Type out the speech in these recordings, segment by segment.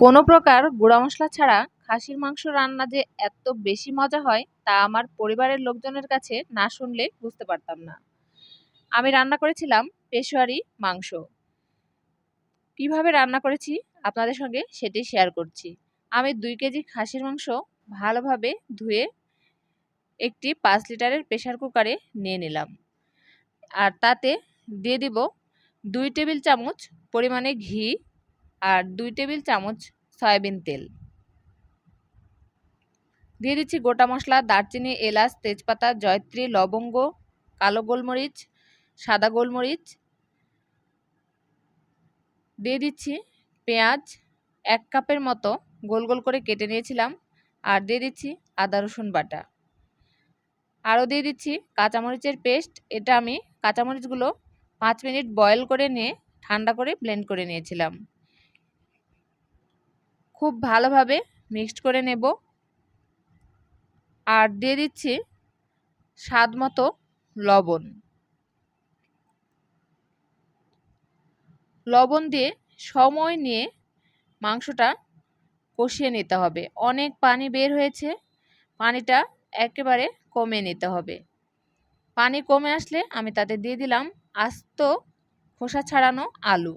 কোনো প্রকার গুঁড়া মশলা ছাড়া খাসির মাংস রান্না যে এত বেশি মজা হয় তা আমার পরিবারের লোকজনের কাছে না শুনলে বুঝতে পারতাম না। আমি রান্না করেছিলাম পেশোয়ারি মাংস। কীভাবে রান্না করেছি আপনাদের সঙ্গে সেটি শেয়ার করছি। আমি দুই কেজি খাসির মাংস ভালোভাবে ধুয়ে একটি পাঁচ লিটারের প্রেশার কুকারে নিয়ে নিলাম। আর তাতে দিয়ে দিব দুই টেবিল চামচ পরিমাণে ঘি আর দুই টেবিল চামচ সয়াবিন তেল। দিয়ে দিচ্ছি গোটা মশলা, দারচিনি, এলাচ, তেজপাতা, জয়ত্রী, লবঙ্গ, কালো গোলমরিচ, সাদা গোলমরিচ। দিয়ে দিচ্ছি পেঁয়াজ এক কাপের মতো গোল গোল করে কেটে নিয়েছিলাম আর দিয়ে দিচ্ছি আদা, রসুন বাটা। আরও দিয়ে দিচ্ছি কাঁচামরিচের পেস্ট। এটা আমি কাঁচামরিচগুলো পাঁচ মিনিট বয়েল করে নিয়ে ঠান্ডা করে ব্লেন্ড করে নিয়েছিলাম। খুব ভালোভাবে মিক্সড করে নেব। আর দিয়ে দিচ্ছি স্বাদ মতো লবণ। লবণ দিয়ে সময় নিয়ে মাংসটা কষিয়ে নিতে হবে। অনেক পানি বের হয়েছে, পানিটা একেবারে কমে নিতে হবে। পানি কমে আসলে আমি তাতে দিয়ে দিলাম আস্ত খোসা ছাড়ানো আলু।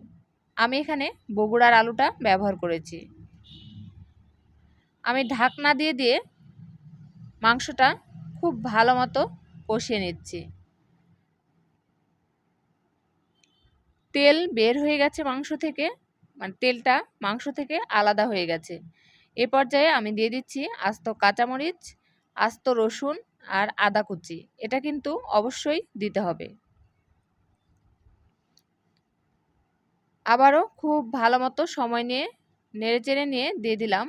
আমি এখানে বগুড়ার আলুটা ব্যবহার করেছি। আমি ঢাকনা দিয়ে দিয়ে মাংসটা খুব ভালো মতো কষিয়ে নিচ্ছি। তেল বের হয়ে গেছে মাংস থেকে মানে তেলটা মাংস থেকে আলাদা হয়ে গেছে। এ পর্যায়ে আমি দিয়ে দিচ্ছি আস্ত কাঁচামরিচ, আস্ত রসুন আর আদা কুচি। এটা কিন্তু অবশ্যই দিতে হবে। আবারও খুব ভালো মতো সময় নিয়ে, নেড়ে চেড়ে নিয়ে দিয়ে দিলাম।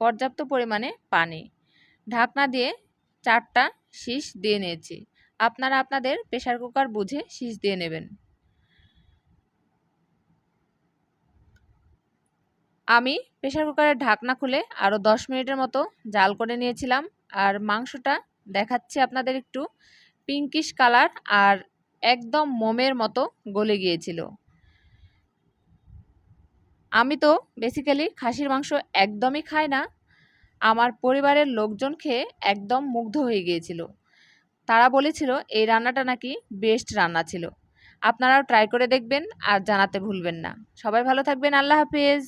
পর্যাপ্ত পরিমাণে পানি। ঢাকনা দিয়ে চারটা শীষ দিয়ে নিয়েছি। আপনারা আপনাদের প্রেশার কুকার বুঝে শীষ দিয়ে নেবেন। আমি প্রেশার কুকারের ঢাকনা খুলে আরও দশ মিনিটের মতো জাল করে নিয়েছিলাম। আর মাংসটা দেখাচ্ছি আপনাদের একটু। পিঙ্কিশ কালার আর একদম মোমের মতো গলে গিয়েছিল। আমি তো বেসিক্যালি খাসির মাংস একদমই খাই না। আমার পরিবারের লোকজন খেয়ে একদম মুগ্ধ হয়ে গিয়েছিল। তারা বলেছিল, এই রান্নাটা নাকি বেস্ট রান্না ছিল। আপনারাও ট্রাই করে দেখবেন আর জানাতে ভুলবেন না। সবাই ভালো থাকবেন, আল্লাহ হাফিজ।